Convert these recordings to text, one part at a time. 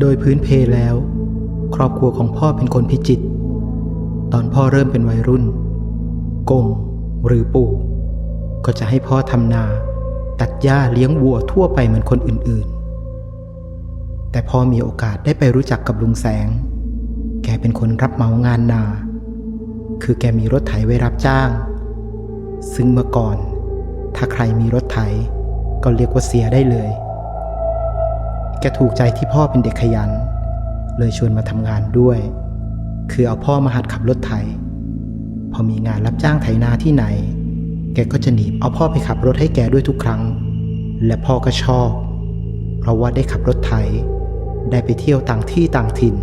โดยพื้นเพแล้ว ครอบครัวของพ่อเป็นคนพิจิต ตอนพ่อเริ่มเป็นวัยรุ่น กงหรือปู่ ก็จะให้พ่อทำนา ตัดหญ้าเลี้ยงวัวทั่วไปเหมือนคนอื่นๆ แต่พอมีโอกาสได้ไปรู้จักกับลุงแสง แกเป็นคนรับเหมางานนา คือแกมีรถไถไว้รับจ้าง ซึ่งเมื่อก่อน ถ้าใครมีรถไถก็เรียกว่าเสียได้เลย แกถูกใจที่พ่อเป็นเด็กขยัน เลยชวนมาทำงานด้วย คือเอาพ่อมาหัดขับรถไถ พอมีงานรับจ้างไถนาที่ไหน แกก็จะหนีบเอาพ่อไปขับรถให้แกด้วยทุกครั้ง และพ่อก็ชอบ เพราะว่าได้ขับรถไถ ได้ไปเที่ยวต่างที่ต่างถิ่น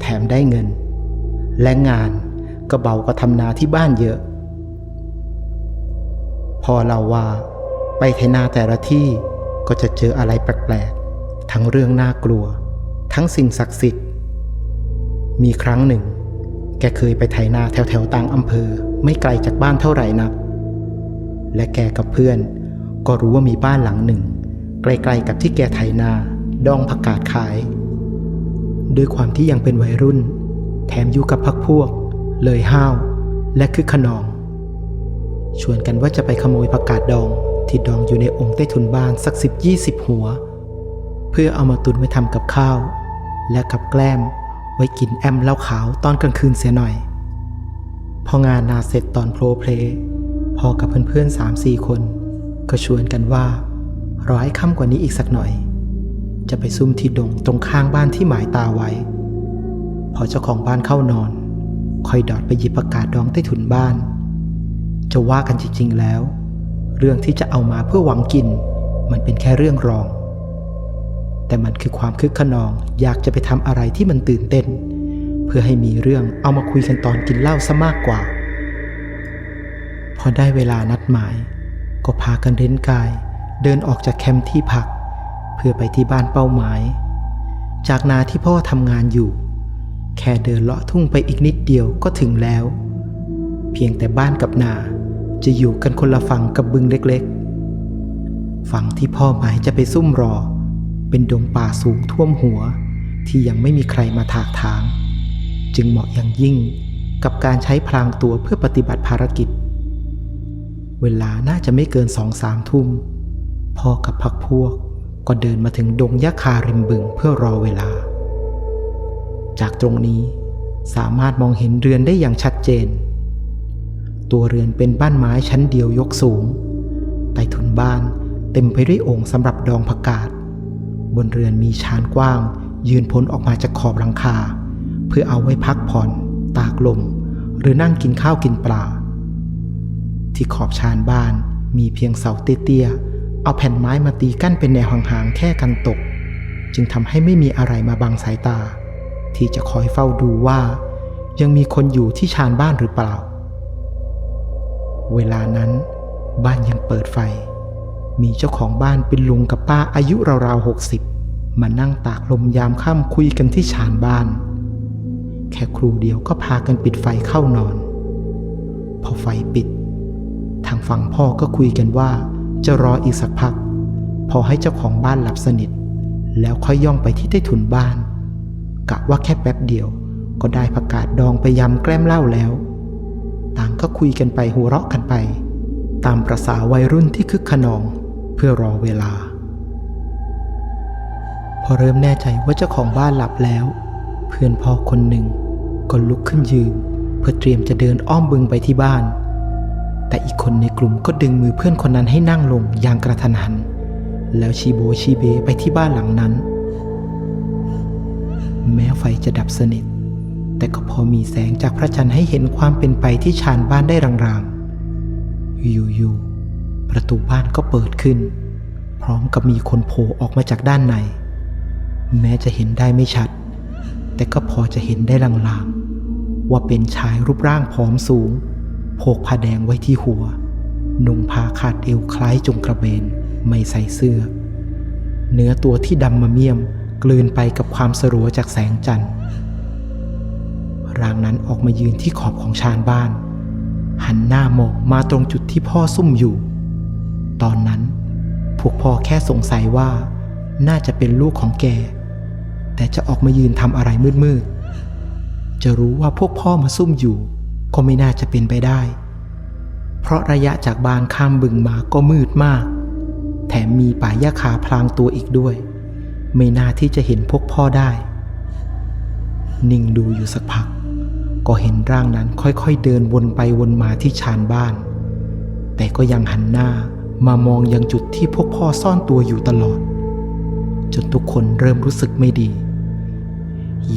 แถมได้เงิน และงานก็เบากว่าทำนาที่บ้านเยอะ พอเราว่า ไปไถนาแต่ละที่ก็จะเจออะไรแปลก ทั้งเรื่องน่ากลัว ทั้งสิ่งศักดิ์สิทธิ์ มีครั้งหนึ่ง แกเคยไปไถนาแถวๆต่างอำเภอไม่ไกลจากบ้านเท่าไหร่นัก และแกกับเพื่อน ก็รู้ว่ามีบ้านหลังหนึ่งใกลๆกับที่แกไถนาดองผักกาดขาย ด้วยความที่ยังเป็นวัยรุ่น แถมอยู่กับพักพวก เลยห้าวและคือขนอง ชวนกันว่าจะไปขโมยผักกาดดองที่ดองอยู่ในองค์ใต้ถุนบ้านสักสิบยี่สิบหัว เพื่อเอามาตุนไว้ทำกับข้าว และกับแกล้มไว้กินแอมเหล้าขาวตอนกลางคืนเสียหน่อย พองานนาเสร็จตอนโพลเพลพอกับเพื่อนๆสามสี่คน ก็ชวนกันว่ารอให้ค่ำกว่านี้อีกสักหน่อย จะไปซุ่มที่ดงตรงข้างบ้านที่หมายตาไว้ พอเจ้าของบ้านเข้านอน คอยดอดไปหยิบประกาศดองใต้ถุนบ้าน จะว่ากันจริงๆแล้ว เรื่องที่จะเอามาเพื่อหวังกิน มันเป็นแค่เรื่องรอง แต่มันคือความคึกขนองอยากจะไปทำอะไรที่มันตื่นเต้น เพื่อให้มีเรื่องเอามาคุยกันตอนกินเหล้าซะมากกว่า พอได้เวลานัดหมาย ก็พากันเร้นกาย เดินออกจากแคมป์ที่พัก เพื่อไปที่บ้านเป้าหมาย จากนาที่พ่อทำงานอยู่ แค่เดินเลาะทุ่งไปอีกนิดเดียวก็ถึงแล้ว เพียงแต่บ้านกับนาจะอยู่กันคนละฝั่งกับบึงเล็กๆ ฝั่งที่พ่อหมายจะไปซุ่มรอ เป็นดงป่าสูงท่วมหัวที่ยังไม่มีใครมาถากทาง จึงเหมาะอย่างยิ่งกับการใช้พลางตัวเพื่อปฏิบัติภารกิจ เวลาน่าจะไม่เกินสองสามทุ่มพ่อกับพักพวกก็เดินมาถึงดงยะคาริมบึงเพื่อรอเวลา จากตรงนี้สามารถมองเห็นเรือนได้อย่างชัดเจน ตัวเรือนเป็นบ้านไม้ชั้นเดียวยกสูง ใต้ถุนบ้านเต็มไปด้วยโอ่งสำหรับดองผักกาด บนเรือนมีชานกว้าง ยืนพ้นออกมาจากขอบหลังคา เพื่อเอาไว้พักผ่อน ตากลม หรือนั่งกินข้าวกินปลา ที่ขอบชานบ้านมีเพียงเสาเตี้ยๆเอาแผ่นไม้มาตีกั้นเป็นแนวห่างๆแค่กันตก จึงทำให้ไม่มีอะไรมาบังสายตา ที่จะคอยเฝ้าดูว่า ยังมีคนอยู่ที่ชานบ้านหรือเปล่า เวลานั้นบ้านยังเปิดไฟ มีเจ้าของบ้านเป็นลุงกับป้าอายุราวๆหกสิบมานั่งตากลมยามค่ำคุยกันที่ชานบ้าน แค่ครูเดียวก็พากันปิดไฟเข้านอน พอไฟปิด ทางฝั่งพ่อก็คุยกันว่า จะรออีกสักพัก พอให้เจ้าของบ้านหลับสนิท แล้วค่อยย่องไปที่ใต้ถุนบ้าน กะว่าแค่แป๊บเดียว ก็ได้ประกาศดองไปยำแกล้มเหล้าแล้ว ต่างก็คุยกันไปหัวเราะกันไป ตามประษาวัยรุ่นที่คึกขนอง เพื่อรอเวลา พอเริ่มแน่ใจว่าเจ้าของบ้านหลับแล้ว เพื่อนพ่อคนหนึ่งก็ลุกขึ้นยืน เพื่อเตรียมจะเดินอ้อมบึงไปที่บ้าน แต่อีกคนในกลุ่มก็ดึงมือเพื่อนคนนั้นให้นั่งลงอย่างกระทันหัน แล้วชีโบชีเบไปที่บ้านหลังนั้น แม้ไฟจะดับสนิทแต่ก็พอมีแสงจากพระจันทร์ให้เห็นความเป็นไปที่ชานบ้านได้รางๆ อยู่ๆ ประตูบ้านก็เปิดขึ้น พร้อมกับมีคนโผล่ออกมาจากด้านใน แม้จะเห็นได้ไม่ชัด แต่ก็พอจะเห็นได้ลางๆ ว่าเป็นชายรูปร่างผอมสูงโพกผ้าแดงไว้ที่หัว นุ่งผ้าคาดเอวคล้ายจงกระเบน ไม่ใส่เสื้อ เนื้อตัวที่ดำมาเมี่ยมกลืนไปกับความสรัวจากแสงจันทร์ร่างนั้นออกมายืนที่ขอบของชานบ้าน หันหน้ามองมาตรงจุดที่พ่อซุ่มอยู่ ตอนนั้น พวกพ่อแค่สงสัยว่าน่าจะเป็นลูกของแก แต่จะออกมายืนทำอะไรมืดๆ จะรู้ว่าพวกพ่อมาซุ่มอยู่ ก็ไม่น่าจะเป็นไปได้ เพราะระยะจากบานข้ามบึงมาก็มืดมาก แถมมีป่าหญ้าคาพลางตัวอีกด้วย ไม่น่าที่จะเห็นพวกพ่อได้ นิ่งดูอยู่สักพัก ก็เห็นร่างนั้นค่อยๆเดินวนไปวนมาที่ชานบ้าน แต่ก็ยังหันหน้า มามองยังจุดที่พวกพ่อซ่อนตัวอยู่ตลอด จนทุกคนเริ่มรู้สึกไม่ดี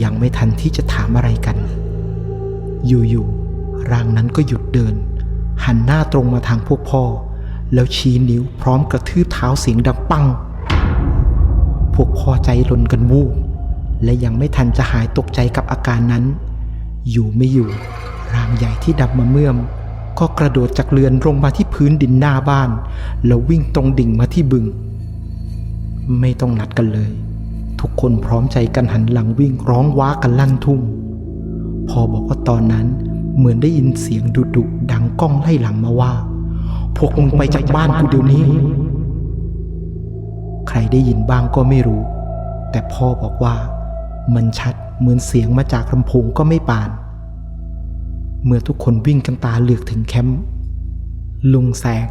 ยังไม่ทันที่จะถามอะไรกัน อยู่ๆร่างนั้นก็หยุดเดิน หันหน้าตรงมาทางพวกพ่อ แล้วชี้นิ้วพร้อมกระทืบเท้าเสียงดังปัง พวกพ่อใจลนกันวูบและยังไม่ทันจะหายตกใจกับอาการนั้น อยู่ไม่อยู่ร่างใหญ่ที่ดำมาเมื่อม ก็กระโดดจากเรือนลงมาที่พื้นดินหน้าบ้าน แล้ววิ่งตรงดิ่งมาที่บึง ไม่ต้องนัดกันเลย ทุกคนพร้อมใจกันหันหลังวิ่งร้องว้ากันลั่นทุ่ง พอบอกว่าตอนนั้นเหมือนได้ยินเสียงดุดุดังก้องไล่หลังมาว่า พวกมึงไปจากบ้านกูเดี๋ยวนี้ ใครได้ยินบ้างก็ไม่รู้ แต่พ่อบอกว่า มันชัดเหมือนเสียงมาจากลำโพงก็ไม่ปาน เมื่อทุกคนวิ่งกันตาเหลือกถึงแคมป์ลุงแสง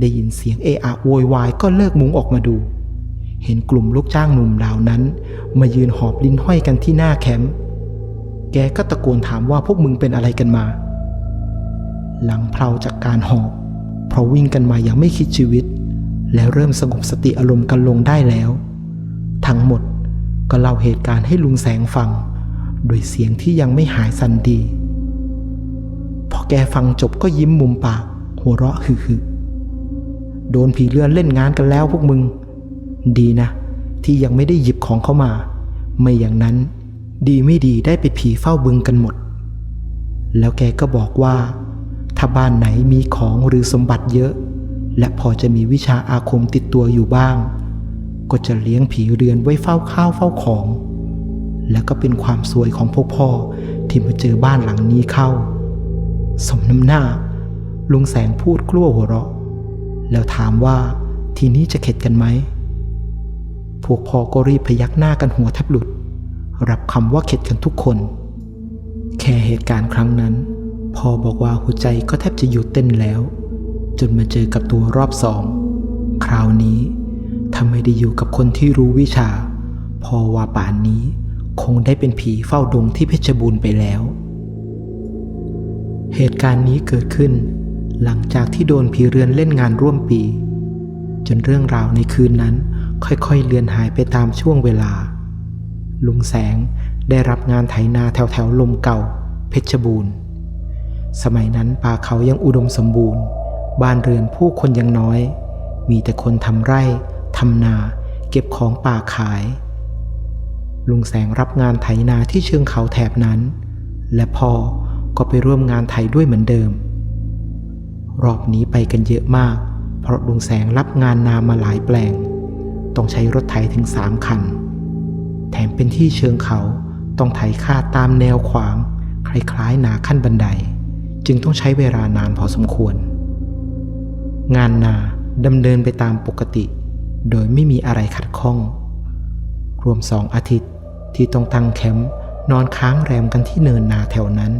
ได้ยินเสียงเอะอะโวยวายก็เลิกมุงออกมาดู เห็นกลุ่มลูกจ้างหนุ่มเหล่านั้น มายืนหอบลิ้นห้อยกันที่หน้าแคมป์แกก็ตะโกนถามว่าพวกมึงเป็นอะไรกันมา หลังเพลาจากการหอบ เพราะวิ่งกันมาอย่างไม่คิดชีวิต แล้วเริ่มสงบสติอารมณ์กันลงได้แล้ว ทั้งหมดก็เล่าเหตุการณ์ให้ลุงแสงฟัง โดยเสียงที่ยังไม่หายสันดี แกฟังจบก็ยิ้มมุมปากหัวเราะฮึ่โดนผีเลื่อนเล่นงานกันแล้วพวกมึง ดีนะ ที่ยังไม่ได้หยิบของเข้ามา ไม่อย่างนั้น ดีไม่ดีได้ไปผีเฝ้าบึงกันหมด แล้วแกก็บอกว่า ถ้าบ้านไหนมีของหรือสมบัติเยอะ และพอจะมีวิชาอาคมติดตัวอยู่บ้าง ก็จะเลี้ยงผีเรือนไว้เฝ้าข้าวเฝ้าของ และก็เป็นความสวยของพวกพ่อที่มาเจอบ้านหลังนี้เข้า สมน้ำหน้า ลุงแสงพูดกลัวหัวเราะ แล้วถามว่าทีนี้จะเข็ดกันไหม พวกพ่อก็รีบพยักหน้ากันหัวแทบหลุด รับคำว่าเข็ดกันทุกคน แค่เหตุการณ์ครั้งนั้น พ่อบอกว่าหัวใจก็แทบจะหยุดเต้นแล้ว จนมาเจอกับตัวรอบสอง คราวนี้ถ้าไม่ได้อยู่กับคนที่รู้วิชา พ่อว่าป่านนี้คงได้เป็นผีเฝ้าดงที่เพชรบูรณ์ไปแล้ว เหตุการณ์นี้เกิดขึ้น หลังจากที่โดนผีเรือนเล่นงานร่วมปี จนเรื่องราวในคืนนั้นค่อยๆเลือนหายไปตามช่วงเวลา ลุงแสงได้รับงานไถนาแถวแถวๆลมเก่า เพชรบูรณ์ สมัยนั้นป่าเขายังอุดมสมบูรณ์ บ้านเรือนผู้คนยังน้อย มีแต่คนทำไร่ทำนาเก็บของป่าขาย ลุงแสงรับงานไถนาที่เชิงเขาแถบนั้น และพ่อ ก็ไปร่วมงานไถด้วยเหมือนเดิม รอบนี้ไปกันเยอะมาก เพราะลุงแสงรับงานนามาหลายแปลง ต้องใช้รถไถถึงสามคัน แถมเป็นที่เชิงเขาต้องไถคาตามแนวขวาง คล้ายๆหนาขั้นบันได จึงต้องใช้เวลานานพอสมควร งานนาดำเนินไปตามปกติ โดยไม่มีอะไรขัดข้อง รวมสองอาทิตย์ที่ต้องตั้งแคมป์นอนค้างแรมกันที่เนินนาแถวนั้น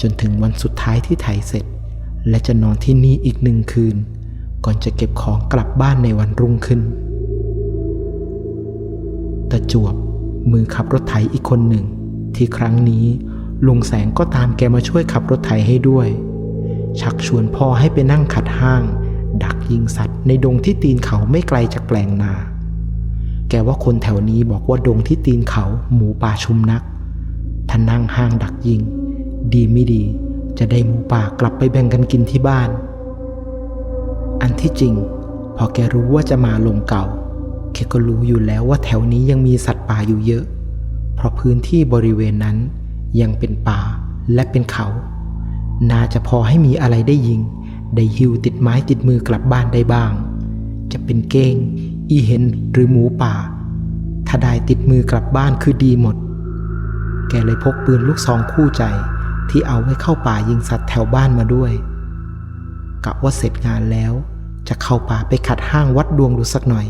จนถึงวันสุดท้ายที่ไถเสร็จ และจะนอนที่นี่อีกหนึ่งคืน ก่อนจะเก็บของกลับบ้านในวันรุ่งขึ้น ตะจวบมือขับรถไถอีกคนหนึ่ง ที่ครั้งนี้ลุงแสงก็ตามแกมาช่วยขับรถไถให้ด้วย ชักชวนพ่อให้ไปนั่งขัดห้าง ดักยิงสัตว์ในดงที่ตีนเขาไม่ไกลจากแปลงนา แกว่าคนแถวนี้บอกว่าดงที่ตีนเขาหมูป่าชุมนักถ้านั่งห้างดักยิง ดีไม่ดี จะได้หมูป่ากลับไปแบ่งกันกินที่บ้าน อันที่จริง พอแกรู้ว่าจะมาลมเก่าแกก็รู้อยู่แล้วว่าแถวนี้ยังมีสัตว์ป่าอยู่เยอะ เพราะพื้นที่บริเวณนั้นยังเป็นป่าและเป็นเขา น่าจะพอให้มีอะไรได้ยิง ได้หิวติดไม้ติดมือกลับบ้านได้บ้าง จะเป็นเก้ง อีเห็นหรือหมูป่า ถ้าได้ติดมือกลับบ้านคือดีหมด แกเลยพกปืนลูกซองคู่ใจ ที่เอาไว้เข้าป่ายิงสัตว์แถวบ้านมาด้วยกะว่าเสร็จงานแล้ว จะเข้าป่าไปขัดห้างวัดดวงดูสักหน่อย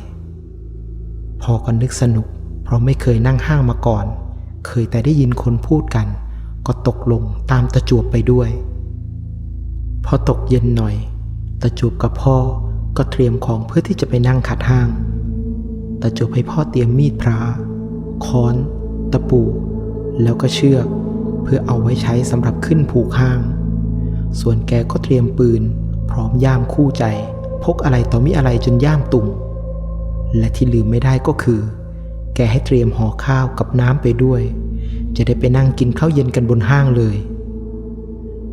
พอก็นึกสนุก เพราะไม่เคยนั่งห้างมาก่อน เคยแต่ได้ยินคนพูดกัน ก็ตกลงตามตะจวบไปด้วย พอตกเย็นหน่อย ตะจวบกับพ่อก็เตรียมของเพื่อที่จะไปนั่งขัดห้าง ตะจวบให้พ่อเตรียมมีดพระค้อน ตะปู แล้วก็เชือก เพื่อเอาไว้ใช้สำหรับขึ้นผูกห้าง ส่วนแกก็เตรียมปืน พร้อมย่ามคู่ใจ พกอะไรต่อมีอะไรจนย่ามตุ่มและที่ลืมไม่ได้ก็คือ แกให้เตรียมห่อข้าวกับน้ำไปด้วย จะได้ไปนั่งกินข้าวเย็นกันบนห้างเลย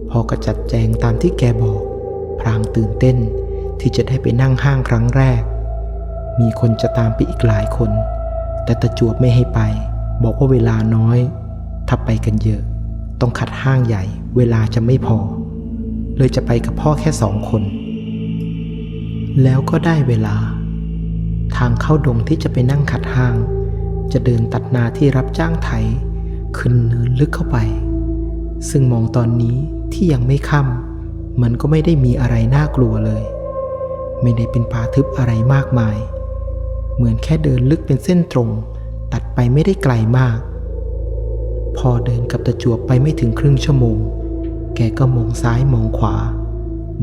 พอก็จัดแจงตามที่แกบอก พรางตื่นเต้นที่จะได้ไปนั่งห้างครั้งแรก มีคนจะตามไปอีกหลายคน แต่ตะจวบไม่ให้ไป บอกว่าเวลาน้อย ถ้าไปกันเยอะ ต้องขัดห้างใหญ่ เวลาจะไม่พอ เลยจะไปกับพ่อแค่สองคน แล้วก็ได้เวลา ทางเข้าดงที่จะไปนั่งขัดห้าง จะเดินตัดนาที่รับจ้างไถ ขึ้นเนินลึกเข้าไป ซึ่งมองตอนนี้ที่ยังไม่ค่ำมันก็ไม่ได้มีอะไรน่ากลัวเลย ไม่ได้เป็นป่าทึบอะไรมากมาย เหมือนแค่เดินลึกเป็นเส้นตรง ตัดไปไม่ได้ไกลมาก อเดินกับตะจวบไปไม่ถึงครึ่งชั่วโมง แกก็มองซ้ายมองขวา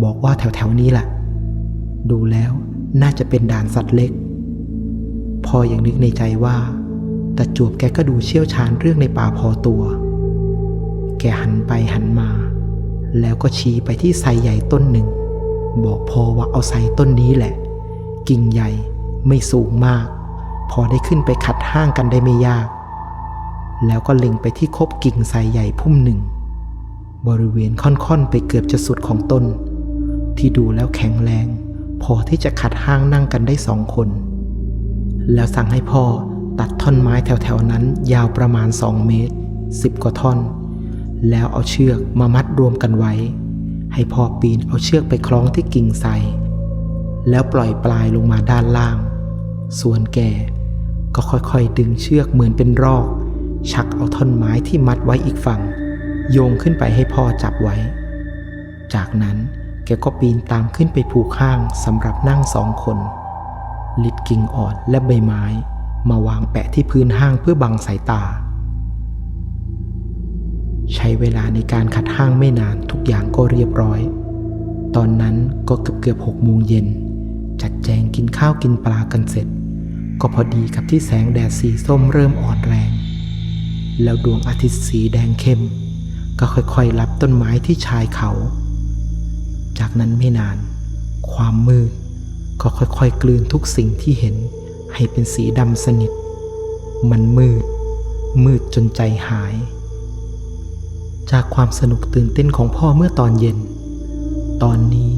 บอกว่าแถวๆนี้แหละ ดูแล้วน่าจะเป็นด่านสัตว์เล็ก พออย่างนึกในใจว่าตะจวบแกก็ดูเชี่ยวชาญเรื่องในป่าพอตัว แกหันไปหันมา แล้วก็ชี้ไปที่ไทรใหญ่ต้นหนึ่ง บอกพอว่าเอาไทรต้นนี้แหละ กิ่งใหญ่ไม่สูงมาก พอได้ขึ้นไปขัดห้างกันได้ไม่ยาก แล้วก็เล็งไปที่คบกิ่งไทรใหญ่พุ่มหนึ่ง บริเวณค่อนๆไปเกือบจะสุดของต้น ที่ดูแล้วแข็งแรง พอที่จะขัดห้างนั่งกันได้สองคน แล้วสั่งให้พ่อตัดท่อนไม้แถวๆนั้นยาวประมาณสองเมตรสิบกว่าท่อน แล้วเอาเชือกมามัดรวมกันไว้ ให้พ่อปีนเอาเชือกไปคล้องที่กิ่งไทรแล้วปล่อยปลายลงมาด้านล่าง ส่วนแกก็ค่อยๆ ดึงเชือกเหมือนเป็นรอก ชักเอาท่อนไม้ที่มัดไว้อีกฝั่ง โยงขึ้นไปให้พ่อจับไว้ จากนั้นแกก็ปีนตามขึ้นไปผูกข้างสำหรับนั่งสองคนลิดกิ่งอ่อนและใบไม้ มาวางแปะที่พื้นห้างเพื่อบังสายตา ใช้เวลาในการขัดห้างไม่นานทุกอย่างก็เรียบร้อย ตอนนั้นก็เกือบเกือบหกโมงเย็น จัดแจงกินข้าวกินปลากันเสร็จ ก็พอดีกับที่แสงแดดสีส้มเริ่มอ่อนแรง แล้วดวงอาทิตย์สีแดงเข้ม ก็ค่อยๆรับต้นไม้ที่ชายเขา จากนั้นไม่นาน ความมืดก็ค่อยๆกลืนทุกสิ่งที่เห็นให้เป็นสีดำสนิท มันมืด มืดจนใจหาย จากความสนุกตื่นเต้นของพ่อเมื่อตอนเย็น ตอนนี้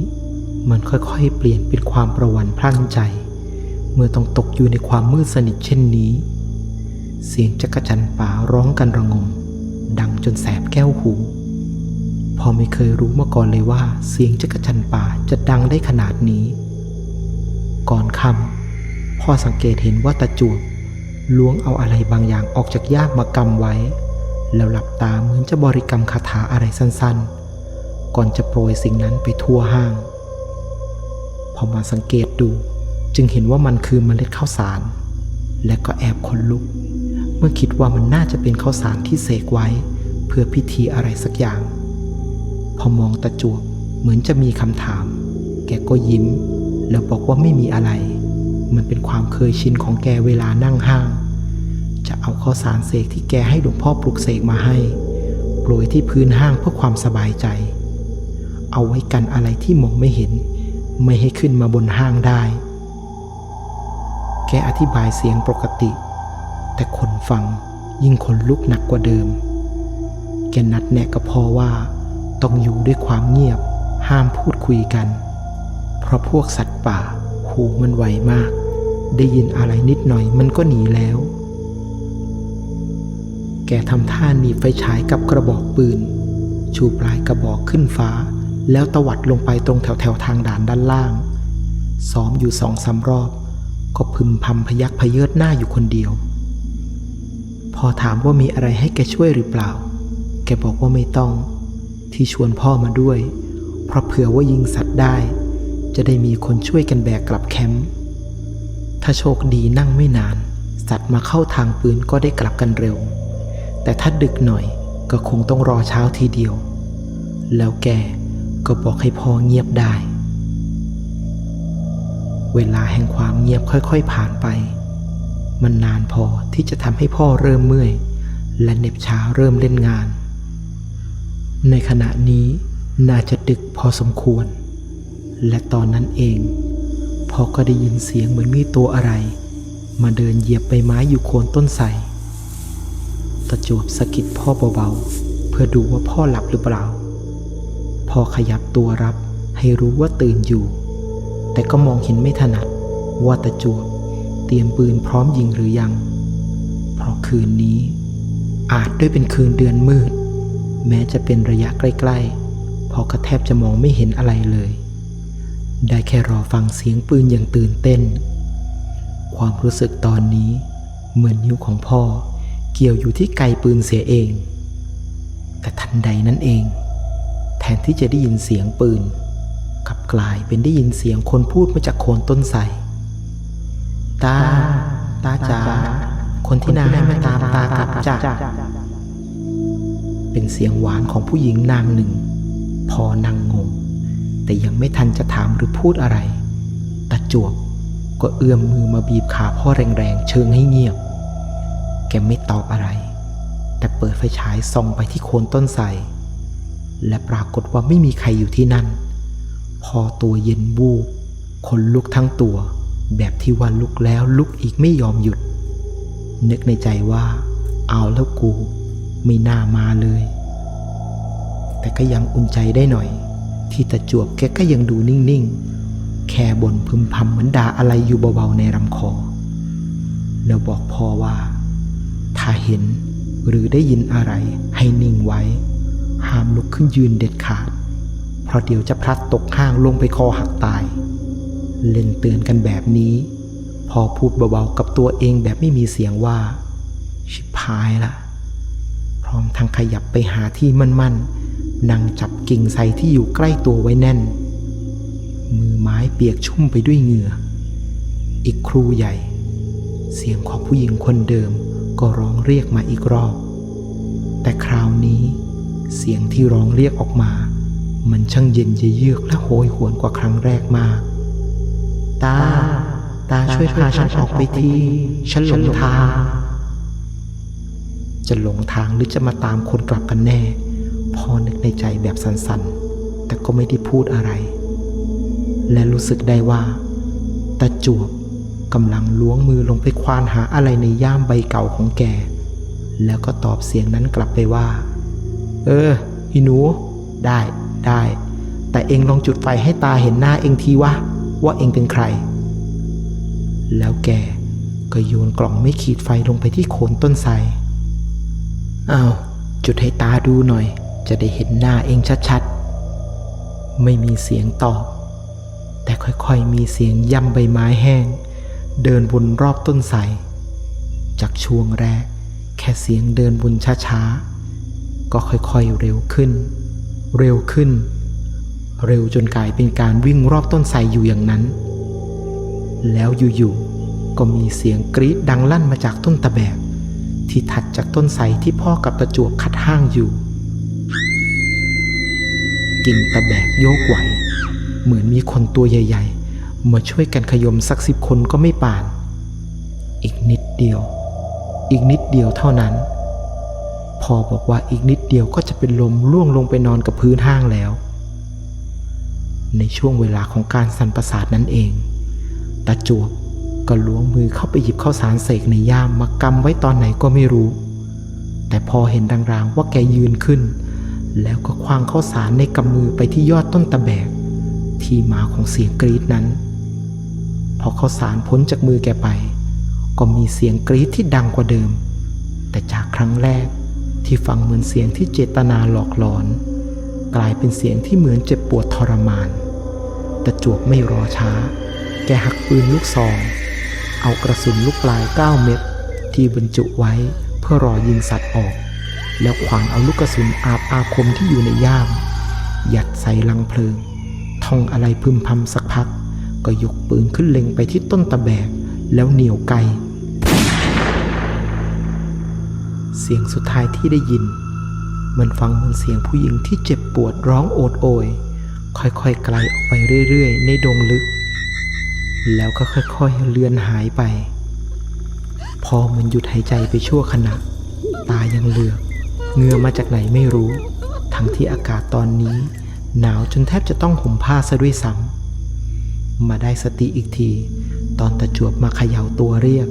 มันค่อยๆ เปลี่ยนเป็นความประวันพลั่นใจ เมื่อต้องตกอยู่ในความมืดสนิทเช่นนี้ เสียงจักรจันป่าร้องกันระงม ดังจนแสบแก้วหู พอไม่เคยรู้มาก่อนเลยว่าเสียงจักรจันป่าจะดังได้ขนาดนี้ ก่อนคำพ่อสังเกตเห็นว่าตาจวบล้วงเอาอะไรบางอย่างออกจากย่ามมากำไว้ แล้วหลับตาเหมือนจะบริกรรมคาถาอะไรสั้นๆ ก่อนจะโปรยสิ่งนั้นไปทั่วห้าง พอมาสังเกตดูจึงเห็นว่ามันคือเมล็ดข้าวสาร และก็แอบขนลุก มื่อคิดว่ามันน่าจะเป็นข้าวสารที่เสกไว้ เพื่อพิธีอะไรสักอย่าง พอมองตาจวบเหมือนจะมีคำถาม แกก็ยิ้ม แล้วบอกว่าไม่มีอะไร มันเป็นความเคยชินของแกเวลานั่งห้าง จะเอาข้าวสารเสกที่แกให้หลวงพ่อปลุกเสกมาให้โปรยที่พื้นห้างเพื่อความสบายใจ เอาไว้กันอะไรที่มองไม่เห็น ไม่ให้ขึ้นมาบนห้างได้ แกอธิบายเสียงปกติ แต่คนฟังยิ่งขนลุกหนักกว่าเดิม แกนัดแนะกับพ่อว่า ต้องอยู่ด้วยความเงียบ ห้ามพูดคุยกัน เพราะพวกสัตว์ป่า หูมันไวมาก ได้ยินอะไรนิดหน่อยมันก็หนีแล้ว แกทำท่าหนีไฟฉายกับกระบอกปืน ชูปลายกระบอกขึ้นฟ้า แล้วตวัดลงไปตรงแถวแถวทางด่านด้านล่าง ซ้อมอยู่สองสามรอบ ก็พึมพำพยักพเยิดหน้าอยู่คนเดียว พอถามว่ามีอะไรให้แกช่วยหรือเปล่า แกบอกว่าไม่ต้อง ที่ชวนพ่อมาด้วย เพราะเผื่อว่ายิงสัตว์ได้ จะได้มีคนช่วยกันแบกกลับแคมป์ถ้าโชคดีนั่งไม่นาน สัตว์มาเข้าทางปืนก็ได้กลับกันเร็ว แต่ถ้าดึกหน่อยก็คงต้องรอเช้าทีเดียว แล้วแกก็บอกให้พ่อเงียบได้ เวลาแห่งความเงียบค่อยๆผ่านไป มันนานพอที่จะทำให้พ่อเริ่มเมื่อย และเหน็บช้าเริ่มเล่นงาน ในขณะนี้น่าจะดึกพอสมควร และตอนนั้นเอง พ่อก็ได้ยินเสียงเหมือนมีตัวอะไร มาเดินเหยียบใบไม้อยู่โคนต้นไทรตะจวบสะกิดพ่อเบาๆ เพื่อดูว่าพ่อหลับหรือเปล่า พ่อขยับตัวรับให้รู้ว่าตื่นอยู่ แต่ก็มองเห็นไม่ถนัดว่าตะจวบ ตรียมปืนพร้อมยิงหรือยัง เพราะคืนนี้ อาจด้วยเป็นคืนเดือนมืด แม้จะเป็นระยะใกล้ๆ พอก็แทบจะมองไม่เห็นอะไรเลย ได้แค่รอฟังเสียงปืนอย่างตื่นเต้น ความรู้สึกตอนนี้ เหมือนนิ้วของพ่อเกี่ยวอยู่ที่ไกปืนเสียเอง แต่ทันใดนั้นเอง แทนที่จะได้ยินเสียงปืนกลับกลายเป็นได้ยินเสียงคนพูดมาจากโคนต้นไทร ตา ตาจ๋าคนที่นาให้มาตามตากลับจ้ะเป็นเสียงหวานของผู้หญิงนางหนึ่ง พอนางงง แต่ยังไม่ทันจะถามหรือพูดอะไรตาจวบก็เอื้อมมือมาบีบขาพ่อแรงๆ เชิงให้เงียบ แกไม่ตอบอะไร แต่เปิดไฟฉายส่องไปที่โคนต้นไทรและปรากฏว่าไม่มีใครอยู่ที่นั่น พอตัวเย็นบูบขนลุกทั้งตัว แบบที่ว่าลุกแล้วลุกอีกไม่ยอมหยุด นึกในใจว่า เอาแล้วกูไม่น่ามาเลย แต่ก็ยังอุ่นใจได้หน่อย ที่ตะจวบแกก็ยังดูนิ่งๆ แค่บนพึมพำเหมือนด่าอะไรอยู่เบาๆในลำคอ แล้วบอกพ่อว่า ถ้าเห็นหรือได้ยินอะไรให้นิ่งไว้ ห้ามลุกขึ้นยืนเด็ดขาด เพราะเดี๋ยวจะพลัดตกข้างลงไปคอหักตาย เล่นเตือนกันแบบนี้ พอพูดเบาๆกับตัวเองแบบไม่มีเสียงว่า ชิบหายละพร้อมทั้งขยับไปหาที่มั่นๆนั่งจับกิ่งไทรที่อยู่ใกล้ตัวไว้แน่น มือไม้เปียกชุ่มไปด้วยเหงื่อ อีกครูใหญ่ เสียงของผู้หญิงคนเดิมก็ร้องเรียกมาอีกรอบ แต่คราวนี้เสียงที่ร้องเรียกออกมา มันช่างเย็นเยือกและโหยหวนกว่าครั้งแรกมาก ตา ตาช่วยพาฉันออกไปที ฉันหลงทาง จะหลงทางหรือจะมาตามคนกลับกันแน่พ่อนึกในใจแบบสันๆ แต่ก็ไม่ได้พูดอะไร และรู้สึกได้ว่าตาจวบกำลังล้วงมือลงไปควานหาอะไรในย่ามใบเก่าของแก แล้วก็ตอบเสียงนั้นกลับไปว่า เอออีหนู ได้ได้ แต่เองลองจุดไฟให้ตาเห็นหน้าเองทีวะ ว่าเองเป็นใคร แล้วแกก็โยนกล่องไม่ขีดไฟลงไปที่โคนต้นไทรอ้าว จุดให้ตาดูหน่อย จะได้เห็นหน้าเองชัดๆ ไม่มีเสียงตอบ แต่ค่อยๆ มีเสียงย่ำใบไม้แห้ง เดินวนรอบต้นไทรจากช่วงแรก แค่เสียงเดินวนช้าๆ ก็ค่อยๆ เร็วขึ้น เร็วขึ้น เร็วจนกลายเป็นการวิ่งรอบต้นไทรอยู่อย่างนั้น แล้วอยู่ๆก็มีเสียงกรีดดังลั่นมาจากต้นตะแบก ที่ถัดจากต้นไทรที่พ่อกับตะจวบคัดห้างอยู่ กิ่งตะแบกโยกไหว เหมือนมีคนตัวใหญ่ ๆ มาช่วยกันขยมสักสิบคนก็ไม่ป่าน อีกนิดเดียว อีกนิดเดียวเท่านั้นพ่อบอกว่าอีกนิดเดียวก็จะเป็นลมล่วงลงไปนอนกับพื้นห้างแล้ว ในช่วงเวลาของการสั่นประสาทนั้นเอง ตาจวบก็ล้วงมือเข้าไปหยิบข้าวสารเสกในย่ามมากำไว้ตอนไหนก็ไม่รู้ แต่พอเห็นรางๆว่าแกยืนขึ้น แล้วก็คว้างข้าวสารในกำมือไปที่ยอดต้นตะแบก ที่มาของเสียงกรีดนั้น พอข้าวสารพ้นจากมือแกไป ก็มีเสียงกรีดที่ดังกว่าเดิม แต่จากครั้งแรกที่ฟังเหมือนเสียงที่เจตนาหลอกหลอน กลายเป็นเสียงที่เหมือนเจ็บปวดทรมาน แต่จวบไม่รอช้า แกหักปืนลูกซอง เอากระสุนลูกปลาย 9 เม็ดที่บรรจุไว้เพื่อรอยิงสัตว์ออก แล้วขวางเอาลูกกระสุนอาบอาคมที่อยู่ในย่ามยัดใส่ลังเพลิง ท่องอะไรพึมพำสักพัก ก็ยกปืนขึ้นเล็งไปที่ต้นตะแบก แล้วเหนี่ยวไกเสียงสุดท้ายที่ได้ยิน มันฟังเหมือนเสียงผู้หญิงที่เจ็บปวดร้องโอดโอย ค่อยๆไกลออกไปเรื่อยๆ ในดงลึก แล้วก็ค่อยๆเลือนหายไป พอมันหยุดหายใจไปชั่วขณะ ตายังเหลือกเงื่อมาจากไหนไม่รู้ ทั้งที่อากาศตอนนี้ หนาวจนแทบจะต้องห่มผ้าซะด้วยซ้ำมาได้สติอีกที ตอนตะจวบมาเขย่าตัวเรียก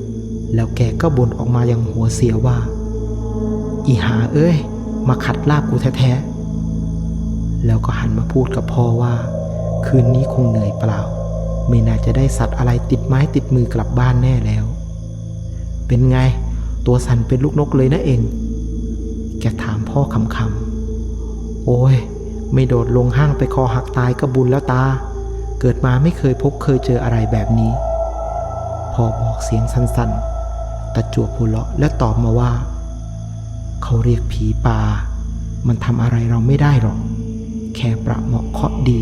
แล้วแกก็บ่นออกมาอย่างหัวเสียว่า อีหาเอ้ย มาขัดลาบกูแท้ๆ แล้วก็หันมาพูดกับพ่อว่า คืนนี้คงเหนื่อยเปล่า ไม่น่าจะได้สัตว์อะไรติดไม้ติดมือกลับบ้านแน่แล้ว เป็นไง ตัวสันเป็นลูกนกเลยนะเอง แกถามพ่อคำๆโอ้ย ไม่โดดลงห้างไปคอหักตายก็บุญแล้วตา เกิดมาไม่เคยพบเคยเจออะไรแบบนี้พ่อบอกเสียงสั้นๆตะจวบหัวเราะและตอบมาว่า เขาเรียกผีป่า มันทำอะไรเราไม่ได้หรอก แค่ประเหมาะเคาะดี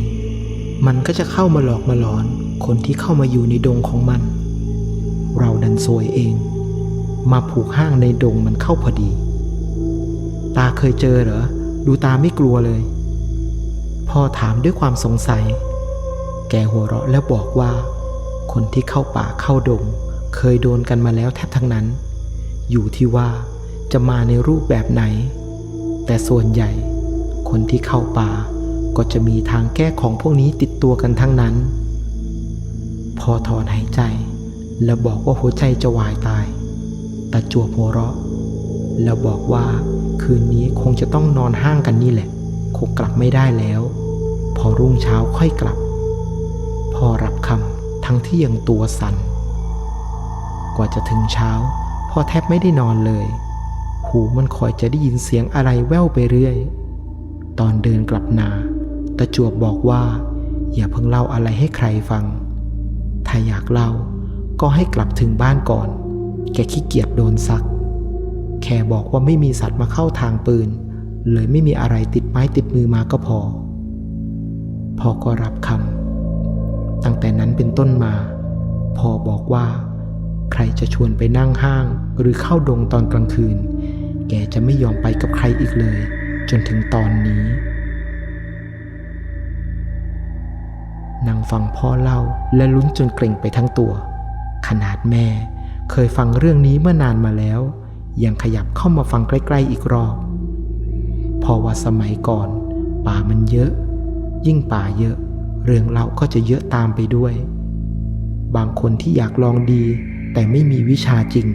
มันก็จะเข้ามาหลอกมาหลอนคนที่เข้ามาอยู่ในดงของมัน เราดันซวยเอง มาผูกห้างในดงมันเข้าพอดี ตาเคยเจอเหรอ ดูตาไม่กลัวเลย พ่อถามด้วยความสงสัย แกหัวเราะแล้วบอกว่า คนที่เข้าป่าเข้าดง เคยโดนกันมาแล้วแทบทั้งนั้น อยู่ที่ว่าจะมาในรูปแบบไหน แต่ส่วนใหญ่คนที่เข้าป่า ก็จะมีทางแก้ของพวกนี้ติดตัวกันทั้งนั้น พอถอนหายใจ แล้วบอกว่าหัวใจจะวายตายตาจวบหัวเราะ แล้วบอกว่าคืนนี้คงจะต้องนอนห้างกันนี่แหละ คงกลับไม่ได้แล้ว พอรุ่งเช้าค่อยกลับ พอรับคำทั้งที่ยังตัวสัน่นกว่าจะถึงเช้าพ่อแทบไม่ได้นอนเลย หูมันคอยจะได้ยินเสียงอะไรแว่วไปเรื่อย ตอนเดินกลับนา ตะจวบบอกว่า อย่าเพิ่งเล่าอะไรให้ใครฟัง ถ้าอยากเล่าก็ให้กลับถึงบ้านก่อน แกขี้เกียจโดนซัก แค่บอกว่าไม่มีสัตว์มาเข้าทางปืน เลยไม่มีอะไรติดไม้ติดมือมาก็พอ พ่อก็รับคำตั้งแต่นั้นเป็นต้นมาพ่อบอกว่า ใครจะชวนไปนั่งห้าง หรือเข้าดงตอนกลางคืน แกจะไม่ยอมไปกับใครอีกเลย จนถึงตอนนี้ นั่งฟังพ่อเล่าและลุ้นจนเกร็งไปทั้งตัว ขนาดแม่ เคยฟังเรื่องนี้เมื่อนานมาแล้ว ยังขยับเข้ามาฟังใกล้ๆอีกรอบพอว่าสมัยก่อน ป่ามันเยอะ ยิ่งป่าเยอะ เรื่องเล่าก็จะเยอะตามไปด้วย บางคนที่อยากลองดี แต่ไม่มีวิชาจริง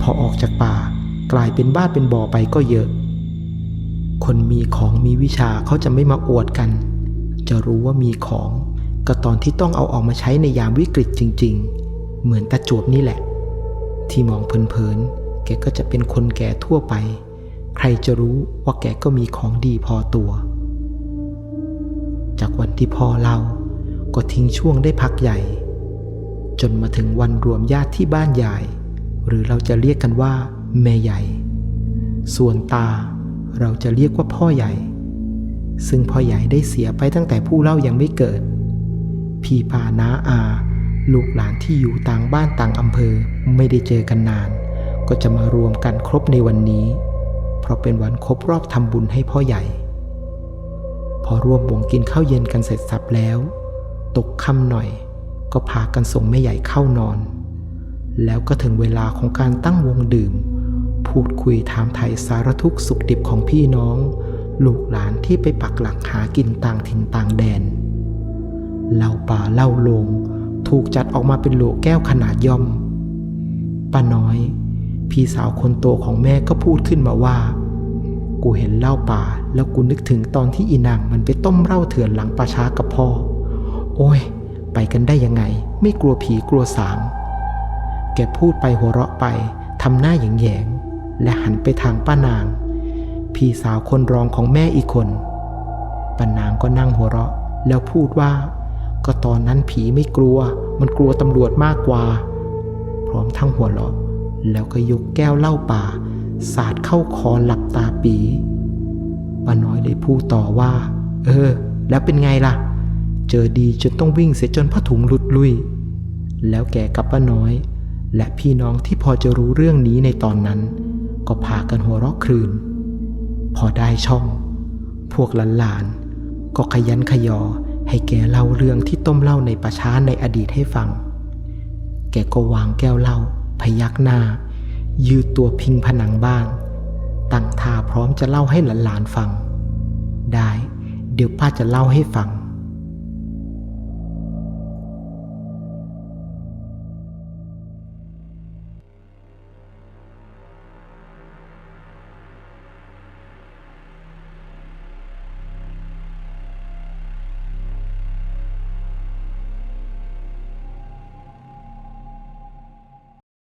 พอออกจากป่ากลายเป็นบ้านเป็นบ่อไปก็เยอะ คนมีของมีวิชาเขาจะไม่มาอวดกัน จะรู้ว่ามีของ ก็ตอนที่ต้องเอาออกมาใช้ในยามวิกฤตจริง ๆ เหมือนตาจวบนี่แหละ ที่มองเพลินๆ แกก็จะเป็นคนแก่ทั่วไป ใครจะรู้ว่าแกก็มีของดีพอตัว จากวันที่พ่อเล่าก็ทิ้งช่วงได้พักใหญ่ จนมาถึงวันรวมญาติที่บ้านใหญ่หรือเราจะเรียกกันว่าแม่ใหญ่ ส่วนตาเราจะเรียกว่าพ่อใหญ่ ซึ่งพ่อใหญ่ได้เสียไปตั้งแต่ผู้เล่ายังไม่เกิด พี่ปาน้าอา ลูกหลานที่อยู่ต่างบ้านต่างอำเภอไม่ได้เจอกันนาน ก็จะมารวมกันครบในวันนี้ เพราะเป็นวันครบรอบทำบุญให้พ่อใหญ่ พอรวมวงกินข้าวเย็นกันเสร็จสับแล้ว ตกค่ำหน่อย ก็พากันส่งแม่ใหญ่เข้านอน แล้วก็ถึงเวลาของการตั้งวงดื่ม พูดคุยถามไถ่สารทุกสุขดิบของพี่น้อง ลูกหลานที่ไปปักหลักหากินต่างถิ่นต่างแดน เหล้าป่าเล้าลง ถูกจัดออกมาเป็นโหลแก้วขนาดย่อมป้าน้อย พี่สาวคนโตของแม่ก็พูดขึ้นมาว่า กูเห็นเหล้าป่าแล้วกูนึกถึงตอนที่อีนางมันไปต้มเหล้าเถื่อนหลังป่าช้ากับพ่อ โอ้ย ไปกันได้ยังไง ไม่กลัวผีกลัวสาง แกพูดไปหัวเราะไปทำหน้าหยงๆและหันไปทางป้านาง พี่สาวคนรองของแม่อีกคนป้านางก็นั่งหัวเราะ แล้วพูดว่า ก็ตอนนั้นผีไม่กลัว มันกลัวตำรวจมากกว่า พร้อมทั้งหัวเราะ แล้วก็ยกแก้วเหล้าป่า สาดเข้าคอหลับตาปีป้าน้อยเลยพูดต่อว่า เออ แล้วเป็นไงล่ะ เจอดีจนต้องวิ่งเสียจนผ้าถุงหลุดลุย แล้วแกกับป้าน้อย และพี่น้องที่พอจะรู้เรื่องนี้ในตอนนั้น ก็พากันหัวเราะครืน พอได้ช่อง พวกหลานๆก็ขยันขยอ ให้แกเล่าเรื่องที่ต้มเล่าในประช้าในอดีตให้ฟัง แกก็วางแก้วเหล้าพยักหน้า ยืดตัวพิงผนังบ้าน ตั้งท่าพร้อมจะเล่าให้หลานๆฟัง ได้ เดี๋ยวป้าจะเล่าให้ฟัง